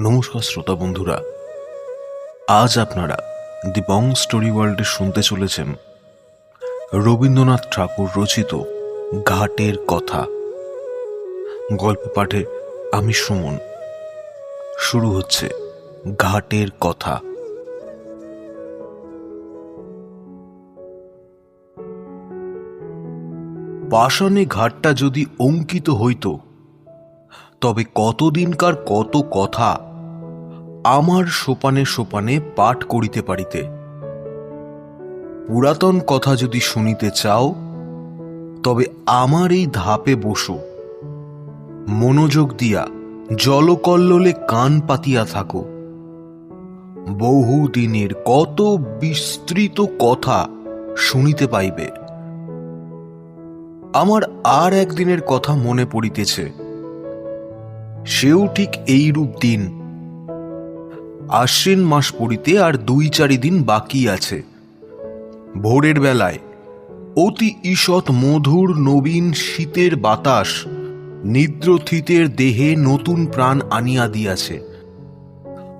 নমস্কার শ্রোতা বন্ধুরা। আজ আপনারা দি বং স্টোরি ওয়ার্ল্ডে শুনতে চলেছেন রবীন্দ্রনাথ ঠাকুর রচিত ঘাটের কথা। গল্প পাঠে আমি সুমন। শুরু হচ্ছে ঘাটের কথা। পাষাণে ঘাটটা যদি অঙ্কিত হইত তবে কতদিনকার কত কথা আমার সোপানে সোপানে পাঠ করিতে পারিতে। পুরাতন কথা যদি শুনিতে চাও, তবে আমার এই ধাপে বসো। মনোযোগ দিয়া, জলকল্লোলে কান পাতিয়া থাকো। বহু দিনের কত বিস্তৃত কথা শুনিতে পাইবে। আমার আর একদিনের কথা মনে পড়িতেছে। সেও ঠিক এইরূপ দিন। আশ্বিন মাস পড়িতে আর দুই চারি দিন বাকি আছে। ভোরের বেলায় অতি ঈষৎ মধুর নবীন শীতের বাতাস নিদ্রথিতের দেহে নতুন প্রাণ আনিয়া দিয়াছে।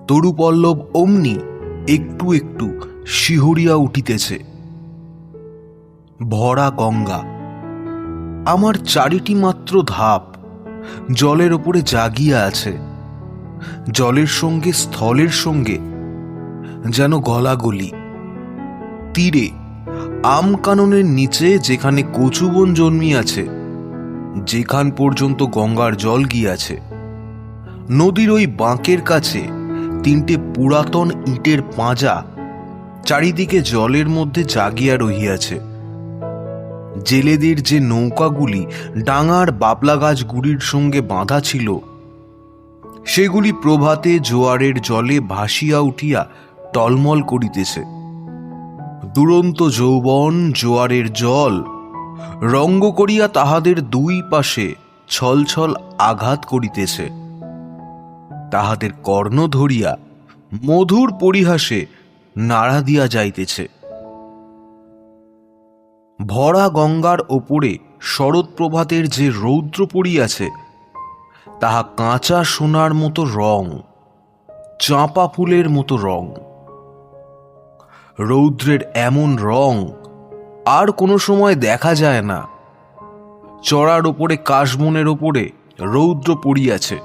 তরুপল্লব অমনি একটু একটু শিহরিয়া উঠিতেছে। ভরা গঙ্গা, আমার চারিটি মাত্র ধাপ জলের ওপরে জাগিয়া আছে। জলের সঙ্গে, স্থলের সঙ্গে যেন গলাগলি। তীরে, আম কাননের নিচে যেখানে কচুবন জন্মিয়াছে, যেখান পর্যন্ত গঙ্গার জল গিয়াছে। নদীর ওই বাঁকের কাছে তিনটে পুরাতন ইটের পাঁজা চারিদিকে জলের মধ্যে জাগিয়া রহিয়াছে। জেলেদের যে নৌকাগুলি ডাঙার বাবলা গাছ গুড়ির সঙ্গে বাঁধা ছিল, সেগুলি প্রভাতে জোয়ারের জলে ভাসিয়া উঠিয়া টলমল করিতেছে। দুরন্ত যৌবন, জোয়ারের জল, রঙ্গ করিয়া তাহাদের দুই পাশে ছলছল আঘাত করিতেছে। তাহাদের কর্ণ ধরিয়া মধুর পরিহাসে নাড়া দিয়া যাইতেছে। ভরা গঙ্গার ওপরে শরৎ প্রভাতের যে রৌদ্র পড়িয়াছে, তাহা কাঁচা সোনার মতো রং, চাঁপা ফুলের মতো রং। রৌদ্রের এমন রং আর কোনো সময় দেখা যায় না। চড়ার ওপরে কাশবনের ওপরে রৌদ্র পড়িয়াছে।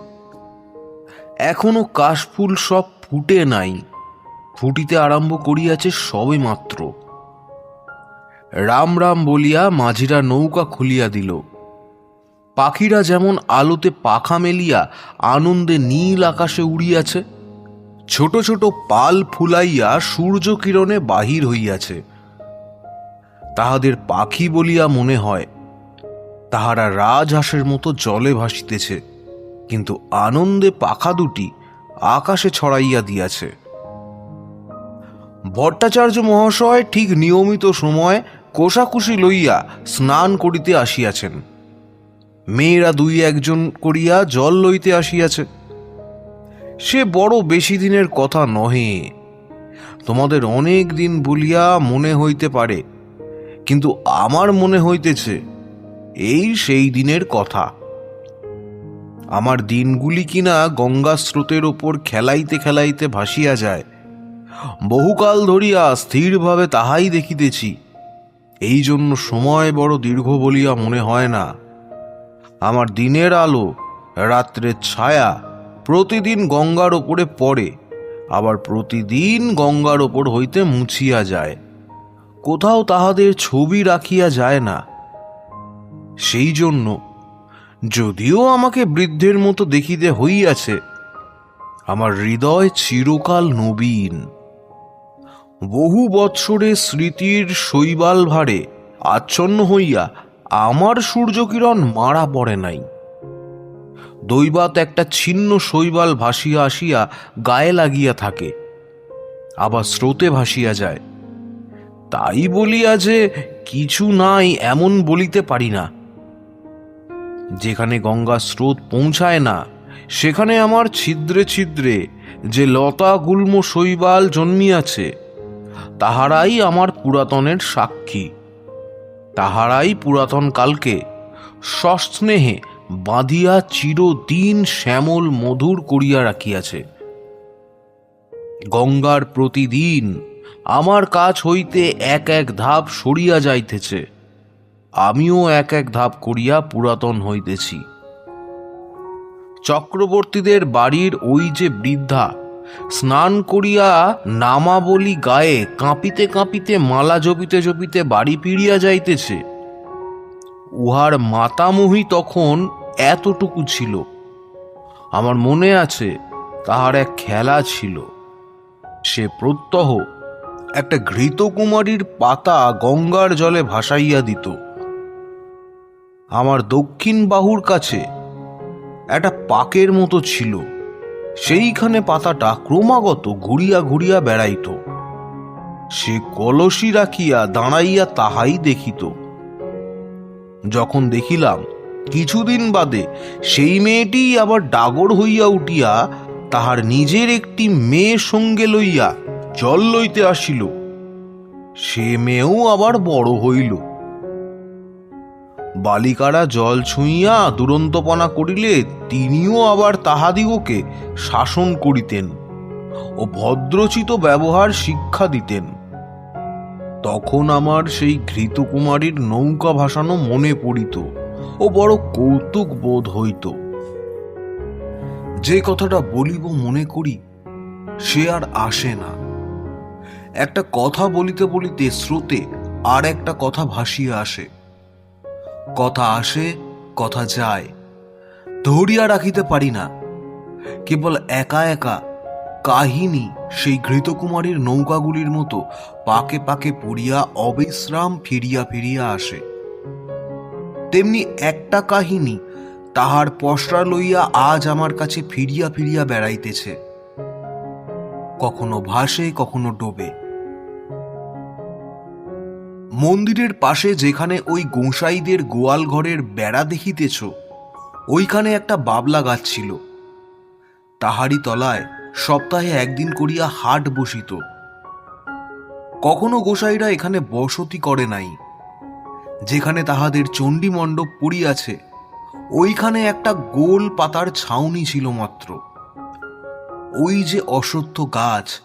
এখনও কাশফুল সব ফুটে নাই, ফুটিতে আরম্ভ করিয়াছে সবে মাত্র রাম রাম বলিয়া মাঝিরা নৌকা খুলিয়া দিল। পাখিরা যেমন আলোতে পাখা মেলিয়া আনন্দে নীল আকাশে উড়িয়াছে, ছোট ছোট পাল ফুলাইয়া সূর্য কিরণে বাহির হইয়াছে। তাহাদের পাখি বলিয়া মনে হয়, তাহারা রাজহাঁসের মতো জলে ভাসিতেছে, কিন্তু আনন্দে পাখা দুটি আকাশে ছড়াইয়া দিয়াছে। ভট্টাচার্য মহাশয় ঠিক নিয়মিত সময় কোষাকুষি লইয়া স্নান করিতে আসিয়াছেন। মেয়েরা দুই একজন করিয়া জল লইতে আসিয়াছে। সে বড় বেশি দিনের কথা নহে। তোমাদের অনেক দিন বলিয়া মনে হইতে পারে, কিন্তু আমার মনে হইতেছে এই সেই দিনের কথা। আমার দিনগুলি কিনা গঙ্গা স্রোতের ওপর খেলাইতে খেলাইতে ভাসিয়া যায়। বহুকাল ধরিয়া স্থিরভাবে তাহাই দেখিতেছি। এই জন্য সময় বড় দীর্ঘ বলিয়া মনে হয় না। আমার দিনের আলো রাত্রের ছায়া প্রতিদিন গঙ্গার ওপরে পড়ে, আবার প্রতিদিন গঙ্গার ওপর হইতে মুছিয়া যায়। কোথাও তাহাদের ছবি রাখিয়া যায় না। সেই জন্য যদিও আমাকে বৃদ্ধের মতো দেখিতে হইয়াছে, আমার হৃদয় চিরকাল নবীন। বহু বৎসরে স্মৃতির শৈবাল ভারে আচ্ছন্ন হইয়া আমার সূর্যকিরণ মারা পড়ে নাই। দৈবাত একটা ছিন্ন শৈবাল ভাসিয়া আসিয়া গায়ে লাগিয়া থাকে, আবার স্রোতে ভাসিয়া যায়। তাই বলিয়া যে কিছু নাই এমন বলিতে পারি না। যেখানে গঙ্গা স্রোত পৌঁছায় না, সেখানে আমার ছিদ্রে ছিদ্রে যে লতা গুল্ম শৈবাল জন্মিয়াছে তাহারাই আমার পুরাতনের সাক্ষী। তাহারাই পুরাতন কালকে সস্নেহে বাঁধিয়া চিরদিন শ্যামল মধুর করিয়া রাখিয়াছে। গঙ্গার প্রতিদিন আমার কাছ হইতে এক এক ধাপ সরিয়া যাইতেছে। আমিও এক এক ধাপ করিয়া পুরাতন হইতেছি। চক্রবর্তীদের বাড়ির ওই যে বৃদ্ধা স্নান করিয়া নামাবলী গায়ে কাঁপিতে কাঁপিতে, মালা জপিতে জপিতে বাড়ি ফিরিয়া যাইতেছে। উহার মাতামহী তখন এতটুকু ছিল। আমার মনে আছে তাহার এক খেলা ছিল। সে প্রত্যহ একটা ঘৃতকুমারীর পাতা গঙ্গার জলে ভাসাইয়া দিত। আমার দক্ষিণ বাহুর কাছে একটা পাকের মতো ছিল। সেইখানে পাতাটা ক্রমাগত ঘুরিয়া ঘুরিয়া বেড়াইত। সে কলসি রাখিয়া দাঁড়াইয়া তাহাই দেখিত। যখন দেখিলাম, কিছুদিন বাদে সেই মেয়েটি আবার ডাগর হইয়া উঠিয়া তাহার নিজের একটি মেয়ে সঙ্গে লইয়া জল লইতে আসিল। সে মেয়েও আবার বড় হইল। বালিকারা জল ছুঁইয়া দুরন্তপনা করিলে তিনিও আবার তাহাদিগকে শাসন করিতেন ও ভদ্রচিত ব্যবহার শিক্ষা দিতেন। তখন আমার সেই ঘৃতকুমারীর নৌকা ভাসানো মনে পড়িত ও বড় কৌতুক বোধ হইত। যে কথাটা বলিব মনে করি, সে আর আসে না। একটা কথা বলিতে বলিতে স্রোতে আর একটা কথা ভাসিয়া আসে। কথা আসে, কথা যায়। ধরিয়া রাখিতে পারি না। কেবল একা একা কাহিনী সেই ঘৃতকুমারীর নৌকাগুলির মতো পাকে পাকে পড়িয়া অবিশ্রাম ফিরিয়া ফিরিয়া আসে। তেমনি একটা কাহিনী তাহার পশরা লইয়া আজ আমার কাছে ফিরিয়া ফিরিয়া বেড়াইতেছে। কখনো ভাসে, কখনো ডোবে। মন্দিরের পাশে যেখানে ওই গোঁসাইদের গোয়াল ঘরের বেড়া দেখিতেছ, ওইখানে একটা বাবলা গাছ ছিল। তাহারি তলায় সপ্তাহে একদিন করিয়া হাট বসিত। কখনো গোসাইরা এখানে বসতি করে নাই। যেখানে তাহাদের চণ্ডী মণ্ডপ পড়িয়াছে, ওইখানে একটা গোল পাতার ছাউনি ছিল মাত্র। ওই যে অসত্য গাছ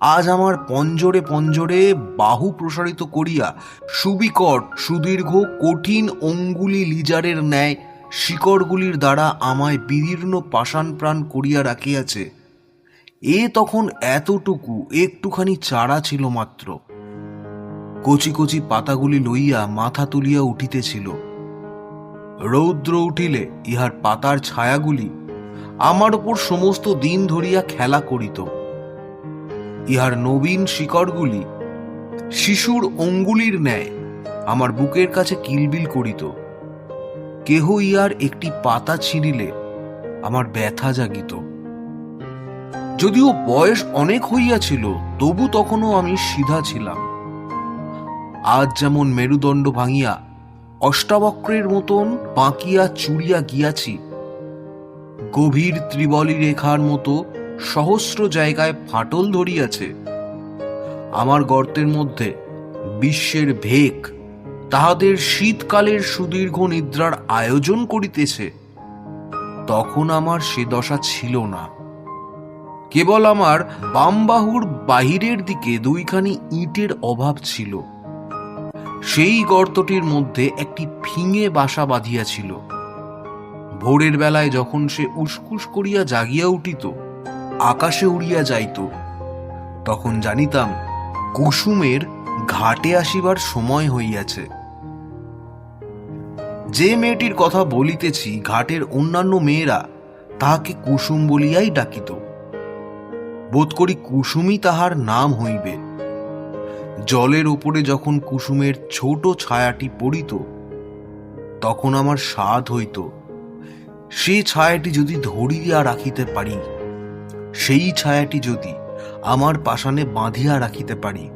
আজ আমার পঞ্জরে পঞ্জরে বাহু প্রসারিত করিয়া সুবিকট, সুদীর্ঘ, কঠিন অঙ্গুলি লিজারের ন্যায় শিকড়গুলির দ্বারা আমায় বিদীর্ণ পাষাণ প্রাণ করিয়া রাখিয়াছে। এ তখন এতটুকু, একটুখানি চারা ছিল মাত্র। কচি কচি পাতাগুলি লইয়া মাথা তুলিয়া উঠিতেছিল। রৌদ্র উঠিলে ইহার পাতার ছায়াগুলি আমার উপর সমস্ত দিন ধরিয়া খেলা করিত। ইহার নবীন শিকড়গুলি শিশুর অঙ্গুলির ন্যায় আমার বুকের কাছে কিলবিল করিত। কেহ ইহার একটি পাতা ছিঁড়িলে আমার ব্যথা জাগিত। যদিও বয়স অনেক হইয়াছিল, তবু তখনও আমি সিধা ছিলাম। আজ যেমন মেরুদণ্ড ভাঙিয়া অষ্টাবক্রের মতন বাঁকিয়া চুড়িয়া গিয়াছি, গভীর ত্রিবলী রেখার মতো সহস্র জায়গায় ফাটল ধরিয়াছে। আমার গর্তের মধ্যে বিশ্বের ভেক তাহাদের শীতকালের সুদীর্ঘ নিদ্রার আয়োজন করিতেছে। তখন আমার সে দশা ছিল না। কেবল আমার বামবাহুর বাহিরের দিকে দুইখানি ইটের অভাব ছিল। সেই গর্তটির মধ্যে একটি ফিঙে বাসা বাঁধিয়াছিল। ভোরের বেলায় যখন সে উসকুস করিয়া জাগিয়া উঠিত আকাশে উড়িয়া যাইত। তখন জানিতাম, কুসুমের ঘাটে আসিবার সময় হইয়াছে। যে মেয়েটির কথা বলিতেছি, ঘাটের অন্যান্য মেয়েরা তাহাকে কুসুম বলিয়াই ডাকিত। বোধ করি কুসুমই তাহার নাম হইবে। জলের ওপরে যখন কুসুমের ছোট ছায়াটি পড়িত, তখন আমার স্বাদ হইত। সে ছায়াটি যদি ধরিয়া রাখিতে পারি সেই ছায়াটি যদি আমার পাষাণে বাঁধিয়া রাখিতে পারি,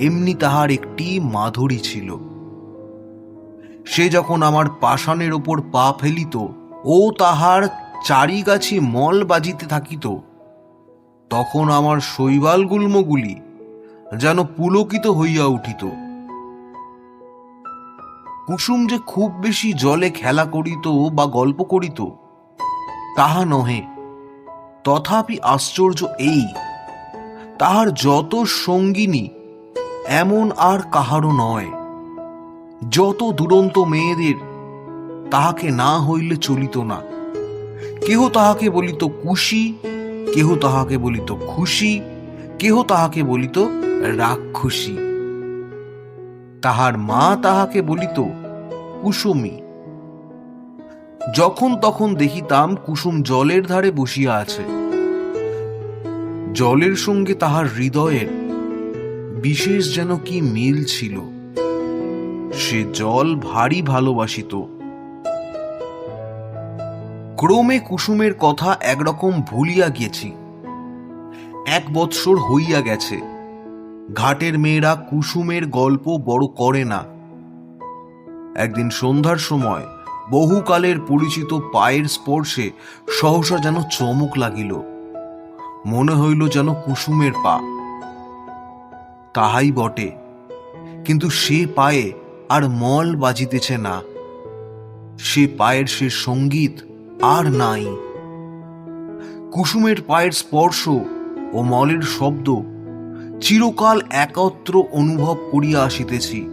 এমনি তাহার একটি মাধুরী ছিল। সে যখন আমার পাষাণের ওপর পা ফেলিত ও তাহার চারিগাছি মল বাজিতে থাকিত, তখন আমার শৈবাল গুল্মগুলি যেন পুলকিত হইয়া উঠিত। কুসুম যে খুব বেশি জলে খেলা করিত বা গল্প করিত, তাহা নহে। তথাপি আশ্চর্য এই, তাহার যত সঙ্গিনী এমন আর কাহারও নয়। যত দুরন্ত মেয়েদের তাহাকে না হইলে চলিত না। কেহ তাহাকে বলিত কুশি, কেহ তাহাকে বলিত খুশি, কেহ তাহাকে বলিত রাক্ষসী। তাহার মা তাহাকে বলিত কুসুমী। যখন তখন দেখিতাম কুসুম জলের ধারে বসিয়া আছে। জলের সঙ্গে তাহার হৃদয়ের বিশেষ যেন কি মিল ছিল। সে জল ভারী ভালোবাসিত। ক্রমে কুসুমের কথা একরকম ভুলিয়া গেছি এক বৎসর হইয়া গেছে। ঘাটের মেয়েরা কুসুমের গল্প বড় করে না। একদিন সন্ধ্যার সময় বহুকালের পরিচিত পায়ের স্পর্শে সহসা যেন চমক লাগিল। মনে হইল যেন কুসুমের পা। তাহাই বটে। কিন্তু সে পায়ে আর মল বাজিতেছে না। সে পায়ের সে সংগীত আর নাই। কুসুমের পায়ের স্পর্শ ও মলের শব্দ চিরকাল একত্র অনুভব করিয়া আসিতেছি।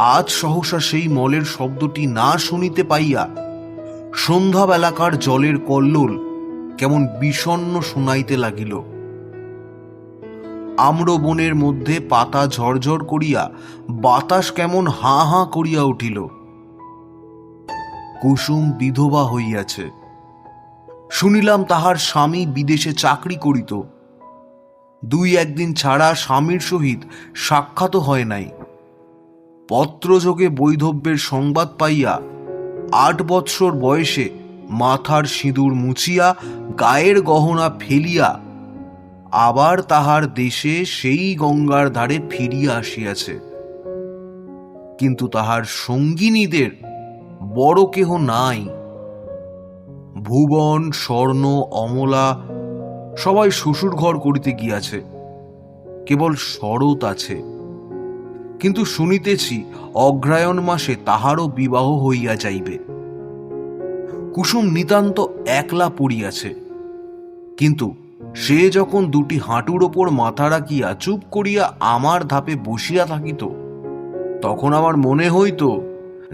আজ সহসা সেই মলের শব্দটি না শুনিতে পাইয়া সন্ধ্যাবেলাকার জলের কল্লোল কেমন বিষণ্ণ শুনাইতে লাগিল। আম্র বনের মধ্যে পাতা ঝরঝর করিয়া বাতাস কেমন হাঁ হাঁ করিয়া উঠিল। কুসুম বিধবা হইয়াছে। শুনিলাম তাহার স্বামী বিদেশে চাকরি করিত। দুই একদিন ছাড়া স্বামীর সহিত সাক্ষাৎ হয় নাই। পত্রযোগে বৈধব্যের সংবাদ পাইয়া আট বৎসর বয়সে মাথার সিঁদুর মুছিয়া গায়ের গহনা ফেলিয়া আবার তাহার দেশে সেই গঙ্গার ধারে ফিরিয়া আসিয়াছে। কিন্তু তাহার সঙ্গিনীদের বড় কেহ নাই। ভুবন, স্বর্ণ, অমলা সবাই শ্বশুর ঘর করিতে গিয়াছে। কেবল শরৎ আছে। কিন্তু শুনিতেছি অগ্রায়ণ মাসে তাহারও বিবাহ হইয়া যাইবে। কুসুম নিতান্ত একলা পড়িয়াছে। কিন্তু সে যখন দুটি হাঁটুর ওপর মাথা রাখিয়া চুপ করিয়া আমার ধাপে বসিয়া থাকিত, তখন আমার মনে হইত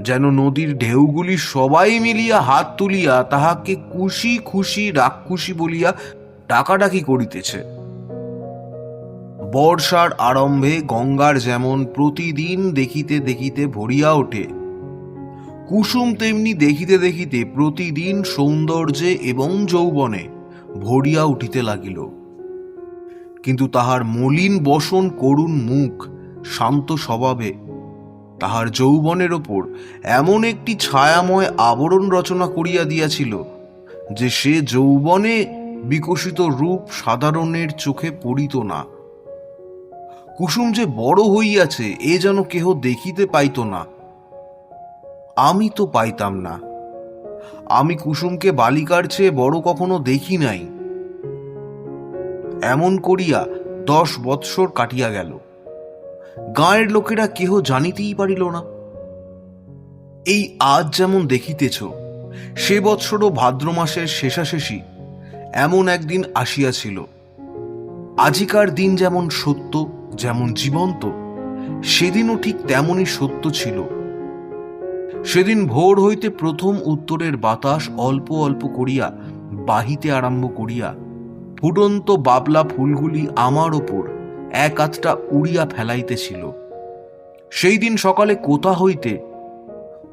যেন নদীর ঢেউগুলি সবাই মিলিয়া হাত তুলিয়া তাহাকে খুশি খুশি রাক্ষুসি বলিয়া ডাকাডাকি করিতেছে। বর্ষার আরম্ভে গঙ্গার যেমন প্রতিদিন দেখিতে দেখিতে ভরিয়া ওঠে, কুসুম তেমনি দেখিতে দেখিতে প্রতিদিন সৌন্দর্যে এবং যৌবনে ভরিয়া উঠিতে লাগিল। কিন্তু তাহার মলিন বসন করুণ মুখ শান্ত স্বভাবে তাহার যৌবনের ওপর এমন একটি ছায়াময় আবরণ রচনা করিয়া দিয়াছিল যে সে যৌবনে বিকশিত রূপ সাধারণের চোখে পড়িত না। কুসুম যে বড় হইয়াছে, এ যেন কেহ দেখিতে পাইত না। আমি তো পাইতাম না। আমি কুসুমকে বালিকার চেয়ে বড় কখনো দেখি নাই। এমন করিয়া দশ বৎসর কাটিয়া গেল। গাঁয়ের লোকেরা কেহ জানিতেই পারিল না। এই আজ যেমন দেখিতেছ, সে বৎসরও ভাদ্র মাসের শেষাশেষি, এমন একদিন আসিয়াছিল। আজিকার দিন যেমন সত্য যেমন জীবন্ত, সেদিনও ঠিক তেমনই সত্য ছিল। সেদিন ভোর হইতে প্রথম উত্তরের বাতাস অল্প অল্প করিয়া বাহিতে আরম্ভ করিয়া ফুটন্ত বাবলা ফুলগুলি আমার ওপর এক আধটা উড়িয়া ফেলাইতেছিল। সেই দিন সকালে কোথা হইতে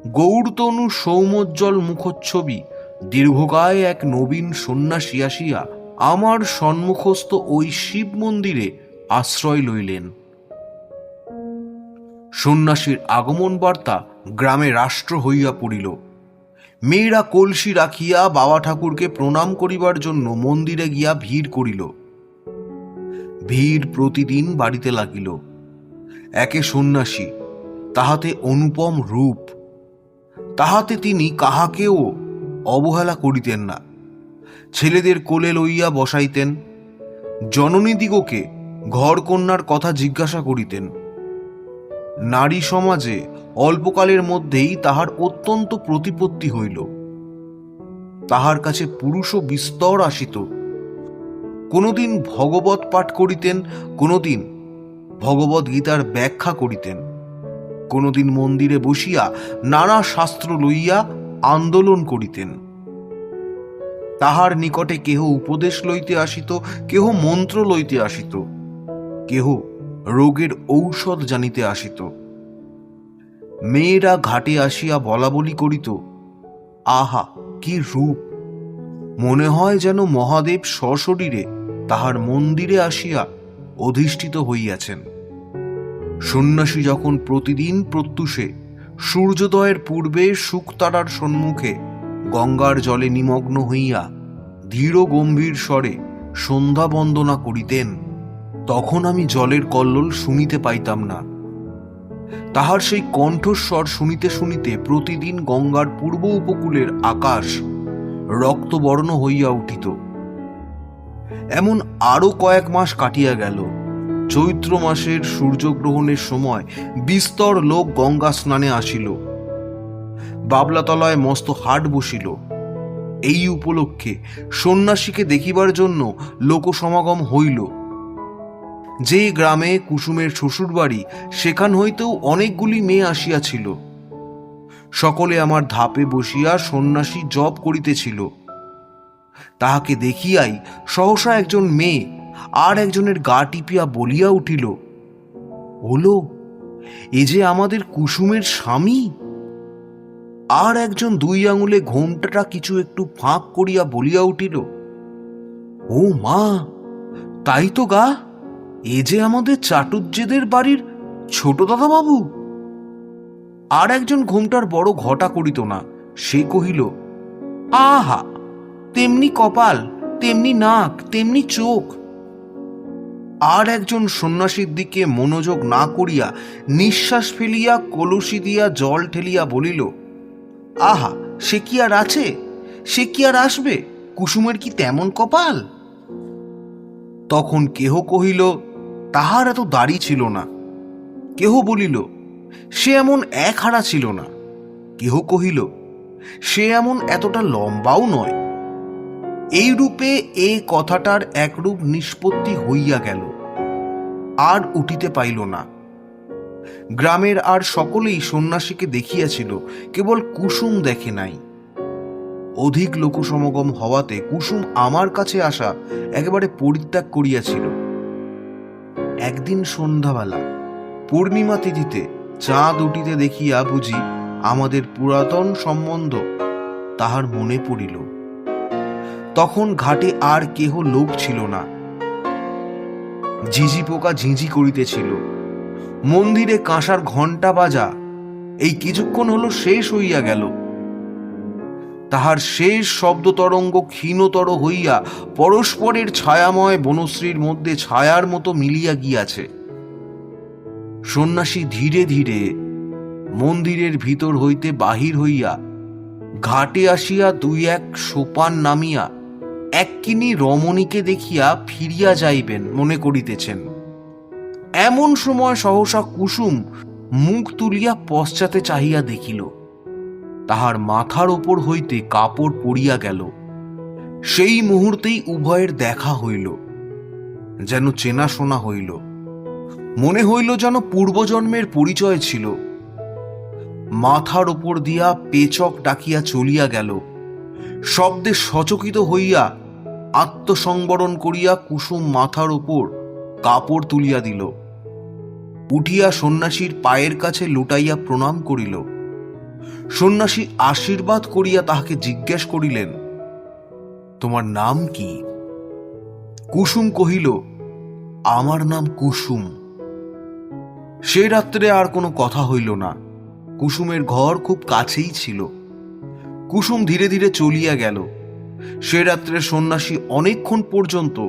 গৌরতনু সৌমজ্জ্বল মুখচ্ছবি দীর্ঘকায় এক নবীন সন্ন্যাসী আসিয়া আমার সম্মুখস্থ ওই শিব মন্দিরে আশ্রয় লইলেন। সন্ন্যাসীর আগমন বার্তা গ্রামে রাষ্ট্র হইয়া পড়িল। মেয়েরা কলসি রাখিয়া বাবা ঠাকুরকে প্রণাম করিবার জন্য মন্দিরে গিয়া ভিড় করিল। ভিড় প্রতিদিন বাড়িতে লাগিল। একে সন্ন্যাসী, তাহাতে অনুপম রূপ। তাহাতে তিনি কাহাকেও অবহেলা করিতেন না। ছেলেদের কোলে লইয়া বসাইতেন। জননীদিগকে ঘর কন্যার কথা জিজ্ঞাসা করিতেন। নারী সমাজে অল্পকালের মধ্যেই তাহার অত্যন্ত প্রতিপত্তি হইল। তাহার কাছে পুরুষও বিস্তর আসিত। কোনোদিন ভগবত পাঠ করিতেন, কোনোদিন ভগবত গীতার ব্যাখ্যা করিতেন। কোনোদিন মন্দিরে বসিয়া নানা শাস্ত্র লইয়া আন্দোলন করিতেন। তাহার নিকটে কেহ উপদেশ লইতে আসিত, কেহ মন্ত্র লইতে আসিত। কেহ রোগের ঔষধ জানিতে আসিত। মেয়েরা ঘাটে আসিয়া বলা বলি করিত, আহা, কি রূপ! মনে হয় যেন মহাদেব সশরীরে তাহার মন্দিরে আসিয়া অধিষ্ঠিত হইয়াছেন। সন্ন্যাসী যখন প্রতিদিন প্রত্যুষে, সূর্যোদয়ের পূর্বে শুকতারার সম্মুখে গঙ্গার জলে নিমগ্ন হইয়া ধীর গম্ভীর স্বরে সন্ধ্যা বন্দনা করিতেন। তখন আমি জলের কল্লোল শুনিতে পাইতাম না। তাহার সেই কণ্ঠস্বর শুনিতে শুনিতে প্রতিদিন গঙ্গার পূর্ব উপকূলের আকাশ রক্তবর্ণ হইয়া উঠিত। এমন আরও কয়েক মাস কাটিয়া গেল। চৈত্র মাসের সূর্যগ্রহণের সময় বিস্তর লোক গঙ্গা স্নানে আসিল। বাবলাতলায় মস্ত হাট বসিল। এই উপলক্ষে সন্ন্যাসীকে দেখিবার জন্য লোকসমাগম হইল। যে গ্রামে কুসুমের শ্বশুরবাড়ি, সেখান হইতেও অনেকগুলি মেয়ে আসিয়াছিল। সকলে আমার ধাপে বসিয়া সন্ন্যাসী জপ করিতেছিল। তাহাকে দেখিয়াই সহসা একজন মেয়ে আর একজনের গা টিপিয়া বলিয়া উঠিল, হলো, এ যে আমাদের কুসুমের স্বামী? আর একজন দুই আঙুলে ঘোমটাটা কিছু একটু ফাঁক করিয়া বলিয়া উঠিল, ও মা, তাই তো গা? এ যে আমাদের চাটুজ্জেদের বাড়ির ছোট দাদা বাবু আর একজন ঘোমটার বড় ঘটা করিত না, সে কহিল, আহা, তেমনি কপাল, তেমনি নাক, তেমনি চোখ। আর একজন সন্ন্যাসীর দিকে মনোযোগ না করিয়া নিঃশ্বাস ফেলিয়া কলসি দিয়া জল ঠেলিয়া বলিল, আহা, সে কি আর আছে? সে কি আর আসবে? কুসুমের কি তেমন কপাল? তখন কেহ কহিল তাহার এত দাড়ি ছিল না। কেহ বলিল, সে এমন এক হারা ছিল না। কেহ কহিল, সে এমন এতটা লম্বাও নয়। এই রূপে এ কথাটার একরূপ নিষ্পত্তি হইয়া গেল, আর উঠিতে পাইল না। গ্রামের আর সকলেই সন্ন্যাসীকে দেখিয়াছিল, কেবল কুসুম দেখে নাই। অধিক লোকসমাগম হওয়াতে কুসুম আমার কাছে আসা একেবারে পরিত্যাগ করিয়াছিল। একদিন সন্ধ্যাবেলা পূর্ণিমা তিথিতে চাঁদ উঠিতে দেখিয়া বুঝি আমাদের পুরাতন সম্বন্ধ তাহার মনে পড়িল। তখন ঘাটে আর কেহ লোক ছিল না। ঝিঝি পোকা ঝিঝি করিতেছিল। মন্দিরে কাঁসার ঘণ্টা বাজা। এই কিছুক্ষণ হলো শেষ হইয়া গেল। তাহার শেষ শব্দ তরঙ্গ ক্ষীণতর হইয়া পরস্পরের ছায়াময় বনশ্রীর মধ্যে ছায়ার মতো মিলিয়া গিয়াছে। সন্ন্যাসী ধীরে ধীরে মন্দিরের ভিতর হইতে বাহির হইয়া ঘাটে আসিয়া দুই এক সোপান নামিয়া এককিনি রমণীকে দেখিয়া ফিরিয়া যাইবেন মনে করিতেছেন। এমন সময় সহসা কুসুম মুখ তুলিয়া পশ্চাতে চাহিয়া দেখিল। তাহার মাথার ওপর হইতে কাপড় পড়িয়া গেল। সেই মুহূর্তেই উভয়ের দেখা হইল, যেন চেনাশোনা হইল। মনে হইল যেন পূর্বজন্মের পরিচয় ছিল। মাথার ওপর দিয়া পেচক ডাকিয়া চলিয়া গেল। শব্দে সচকিত হইয়া আত্মসংবরণ করিয়া কুসুম মাথার ওপর কাপড় তুলিয়া দিল। উঠিয়া সন্ন্যাসীর পায়ের কাছে লুটাইয়া প্রণাম করিল। সন্ন্যাসী আশীর্বাদ করিয়া তাহাকে জিজ্ঞেস করিলেন, তোমার নাম কি? কুসুম কহিল, আমার নাম কুসুম। সে রাত্রে আর কোনো কথা হইল না। কুসুমের ঘর খুব কাছেই ছিল। কুসুম ধীরে ধীরে চলিয়া গেল। সে রাত্রে সন্ন্যাসী অনেকক্ষণ পর্যন্ত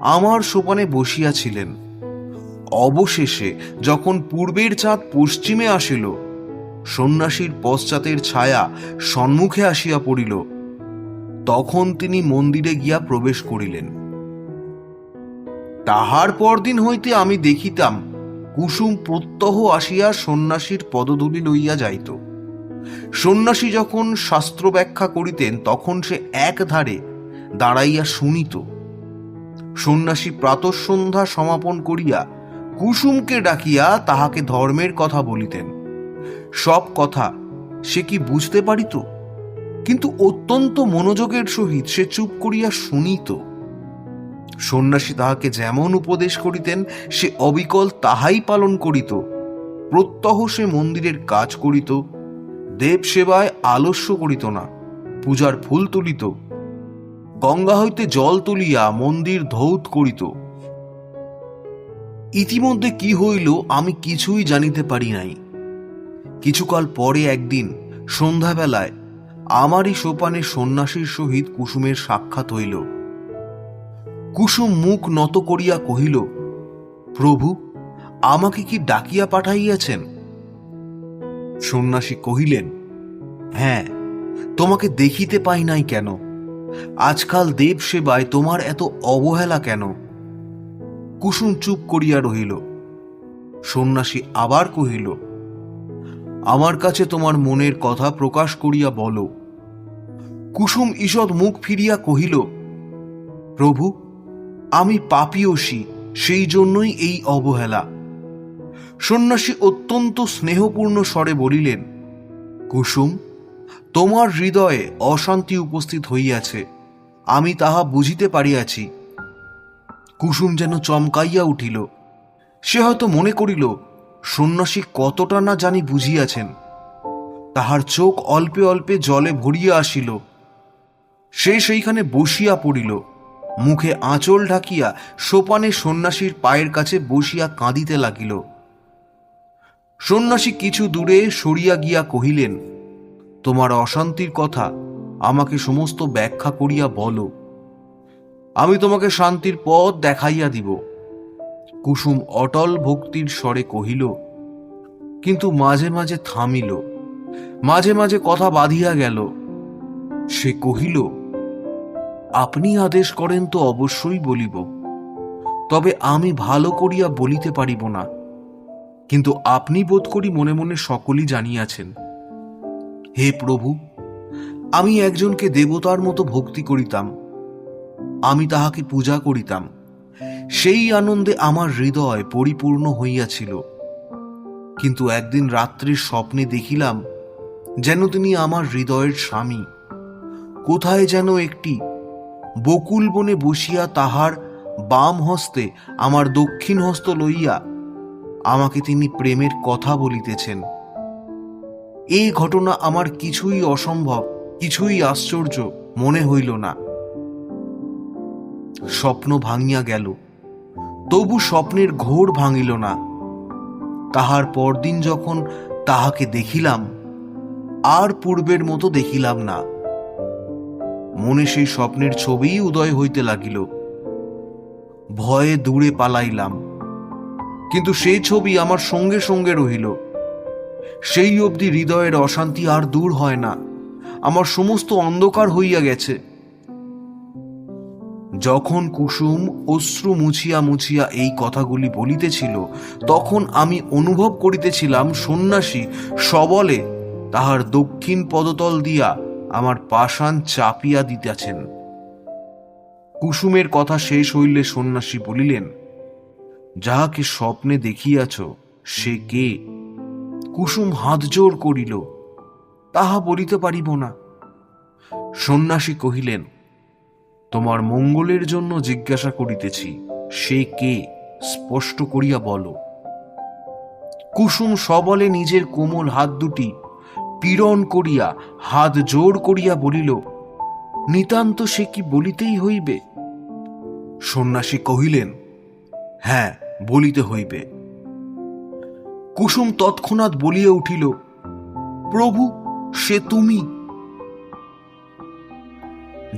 আমার সোপানে বসিয়াছিলেন। অবশেষে যখন পূর্বের চাঁদ পশ্চিমে আসিল সন্ন্যাসীর পশ্চাতের ছায়া সম্মুখে আসিয়া পড়িল। তখন তিনি মন্দিরে গিয়া প্রবেশ করিলেন। তাহার পরদিন হইতে আমি দেখিতাম, কুসুম প্রত্যহ আসিয়া সন্ন্যাসীর পদধূলি লইয়া যাইত। সন্ন্যাসী যখন শাস্ত্র ব্যাখ্যা করিতেন, তখন সে এক ধারে দাঁড়াইয়া শুনিত। সন্ন্যাসী প্রাতঃসন্ধ্যা সমাপন করিয়া কুসুমকে ডাকিয়া তাহাকে ধর্মের কথা বলিতেন। সব কথা সে কি বুঝতে পারিত? কিন্তু অত্যন্ত মনোযোগের সহিত সে চুপ করিয়া শুনিত। সন্ন্যাসী তাহাকে যেমন উপদেশ করিতেন, সে অবিকল তাহাই পালন করিত। প্রত্যহ সে মন্দিরের কাজ করিত, দেব সেবায় আলস্য করিত না, পূজার ফুল তুলিত, গঙ্গা হইতে জল তুলিয়া মন্দির ধৌত করিত। ইতিমধ্যে কি হইল আমি কিছুই জানিতে পারি নাই। কিছুকাল পরে একদিন সন্ধ্যাবেলায় আমারই সোপানে সন্ন্যাসীর সহিত কুসুমের সাক্ষাৎ হইল। কুসুম মুখ নত করিয়া কহিল, প্রভু, আমাকে কি ডাকিয়া পাঠাইয়াছেন? সন্ন্যাসী কহিলেন হ্যাঁ তোমাকে দেখিতে পাই নাই কেন? আজকাল দেব সেবায় তোমার এত অবহেলা কেন? কুসুম চুপ করিয়া রহিল। সন্ন্যাসী আবার কহিল আমার কাছে তোমার মনের কথা প্রকাশ করিয়া বলো। কুসুম ঈষৎ মুখ ফিরিয়া কহিল, প্রভু, আমি পাপিয়সী, সেই জন্যই এই অবহেলা। সন্ন্যাসী অত্যন্ত স্নেহপূর্ণ স্বরে বলিলেন, কুসুম, তোমার হৃদয়ে অশান্তি উপস্থিত হইয়াছে, আমি তাহা বুঝিতে পারিয়াছি। কুসুম যেন চমকাইয়া উঠিল, সে হয়তো মনে করিল সন্ন্যাসী কতটা না জানি বুঝিয়াছেন। তাহার চোখ অল্পে অল্পে জলে ভরিয়া আসিল। সে সেইখানে বসিয়া পড়িল। মুখে আঁচল ঢাকিয়া সোপানে সন্ন্যাসীর পায়ের কাছে বসিয়া কাঁদিতে লাগিল। সন্ন্যাসী কিছু দূরে সরিয়া গিয়া কহিলেন, তোমার অশান্তির কথা আমাকে সমস্ত ব্যাখ্যা করিয়া বলো। আমি তোমাকে শান্তির পথ দেখাইয়া দিব। কুসুম অটল ভক্তির স্বরে কহিল, কিন্তু মাঝে মাঝে থামিল, মাঝে মাঝে কথা বাঁধিয়া গেল। সে কহিল, আপনি আদেশ করেন তো অবশ্যই বলিব, তবে আমি ভালো করিয়া বলিতে পারিব না। কিন্তু আপনি বোধ করি মনে মনে সকলই জানিয়াছেন। হে প্রভু, আমি একজনকে দেবতার মতো ভক্তি করিতাম, আমি তাহাকে পূজা করিতাম। সেই আনন্দে আমার হৃদয় পরিপূর্ণ হইয়াছিল। কিন্তু একদিন রাত্রির স্বপ্নে দেখিলাম যেন তিনি আমার হৃদয়ের স্বামী। কোথায় যেন একটি বকুল বনে বসিয়া তাহার বাম হস্তে আমার দক্ষিণ হস্ত লইয়া আমাকে তিনি প্রেমের কথা বলিতেছেন। এই ঘটনা আমার কিছুই অসম্ভব, কিছুই আশ্চর্য মনে হইল না। স্বপ্ন ভাঙিয়া গেল। তবু স্বপ্নের ঘোর ভাঙিল না। তাহার পরদিন যখন তাহাকে দেখিলাম, আর পূর্বের মতো দেখিলাম না। মনে সেই স্বপ্নের ছবিই উদয় হইতে লাগিল। ভয়ে দূরে পালাইলাম। কিন্তু সেই ছবি আমার সঙ্গে সঙ্গে রহিল। সেই অবধি হৃদয়ের অশান্তি আর দূর হয় না। আমার সমস্ত অন্ধকার হইয়া গেছে। যখন কুসুম অশ্রু মুছিয়া মুছিয়া এই কথাগুলি বলিতেছিল, তখন আমি অনুভব করিতেছিলাম সন্ন্যাসী সবলে তাহার দক্ষিণ পদতল দিয়া আমার পাষাণ চাপিয়া দিতেছেন। কুসুমের কথা শেষ হইলে সন্ন্যাসী বলিলেন যাহাকে স্বপ্নে দেখিয়াছ, সে কে? কুসুম হাত জোর করিল, তাহা বলিতে পারিব না। সন্ন্যাসী কহিলেন তোমার মঙ্গলের জন্য জিজ্ঞাসা করিতেছি, সে কে? স্পষ্ট করিয়া বলো। কুসুম সবলে নিজের কোমল হাত দুটি পীড়ন করিয়া হাত জোর করিয়া বলিল, নিতান্ত সে কি বলিতেই হইবে? সন্ন্যাসী কহিলেন হ্যাঁ বলিতে হইবে। কুসুম তৎক্ষণাৎ বলিয়া উঠিল, প্রভু, সে তুমি?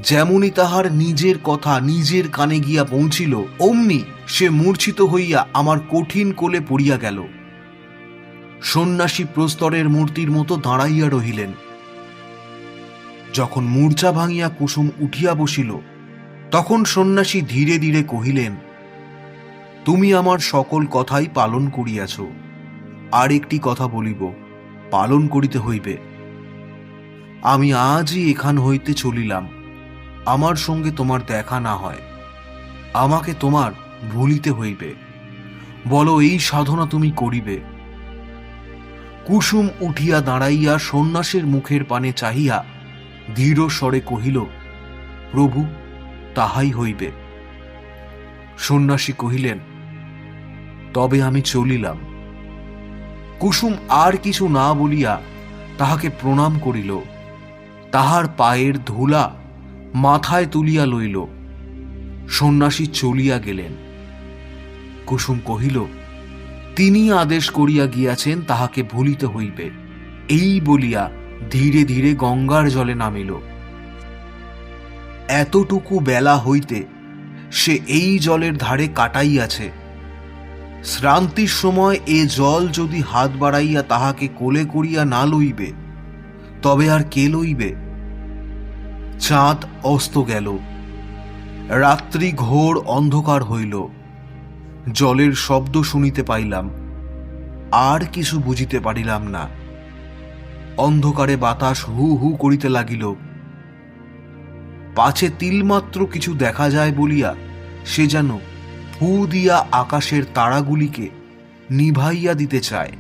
যেমনই তাহার নিজের কথা নিজের কানে গিয়া পৌঁছিল, অমনি সে মূর্ছিত হইয়া আমার কঠিন কোলে পড়িয়া গেল। সন্ন্যাসী প্রস্তরের মূর্তির মতো দাঁড়াইয়া রহিলেন। যখন মূর্ছা ভাঙিয়া কুসুম উঠিয়া বসিল, তখন সন্ন্যাসী ধীরে ধীরে কহিলেন, তুমি আমার সকল কথাই পালন করিয়াছ। আর একটি কথা বলিব, পালন করিতে হইবে। আমি আজই এখান হইতে চলিলাম। আমার সঙ্গে তোমার দেখা না হয়। আমাকে তোমার ভুলিতে হইবে। বলো, এই সাধনা তুমি করিবে। কুসুম উঠিয়া দাঁড়াইয়া সন্ন্যাসীর মুখের পানে চাহিয়া দৃঢ় স্বরে কহিল, প্রভু, তাহাই হইবে। সন্ন্যাসী কহিলেন, তবে আমি চলিলাম। কুসুম আর কিছু না বলিয়া তাহাকে প্রণাম করিল। তাহার পায়ের ধুলা মাথায় তুলিয়া লইল। সন্ন্যাসী চলিয়া গেলেন। কুসুম কহিল, তিনি আদেশ করিয়া গিয়াছেন, তাহাকে ভুলিতে হইবে। এই বলিয়া ধীরে ধীরে গঙ্গার জলে নামিল। এতটুকু বেলা হইতে সে এই জলের ধারে কাটাইয়াছে। শ্রান্তির সময় এ জল যদি হাত বাড়াইয়া তাহাকে কোলে করিয়া না লইবে, তবে আর কে লইবে? চাঁদ অস্ত গেল। রাত্রি ঘোর অন্ধকার হইল। জলের শব্দ শুনিতে পাইলাম। আর কিছু বুঝিতে পারিলাম না। অন্ধকারে বাতাস হু হু করিতে লাগিল। পাছে তিলমাত্র কিছু দেখা যায় বলিয়া সে যেন ফু দিয়া আকাশের তারাগুলিকে নিভাইয়া দিতে চায়।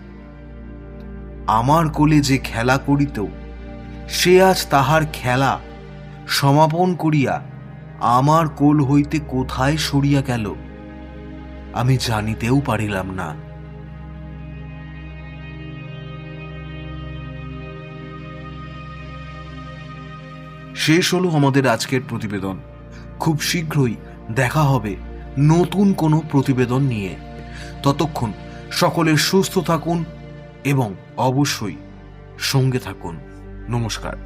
আমার কোলে যে খেলা করিত, সে আজ তাহার খেলা সমাপন করিয়া আমার কোল হইতে কোথায় সরিয়া গেল, আমি জানিতেও পারিলাম না। শেষ হলো আমাদের আজকের প্রতিবেদন। খুব শীঘ্রই দেখা হবে নতুন কোনো প্রতিবেদন নিয়ে। ততক্ষণ সকলে সুস্থ থাকুন এবং অবশ্যই সঙ্গে থাকুন। নমস্কার।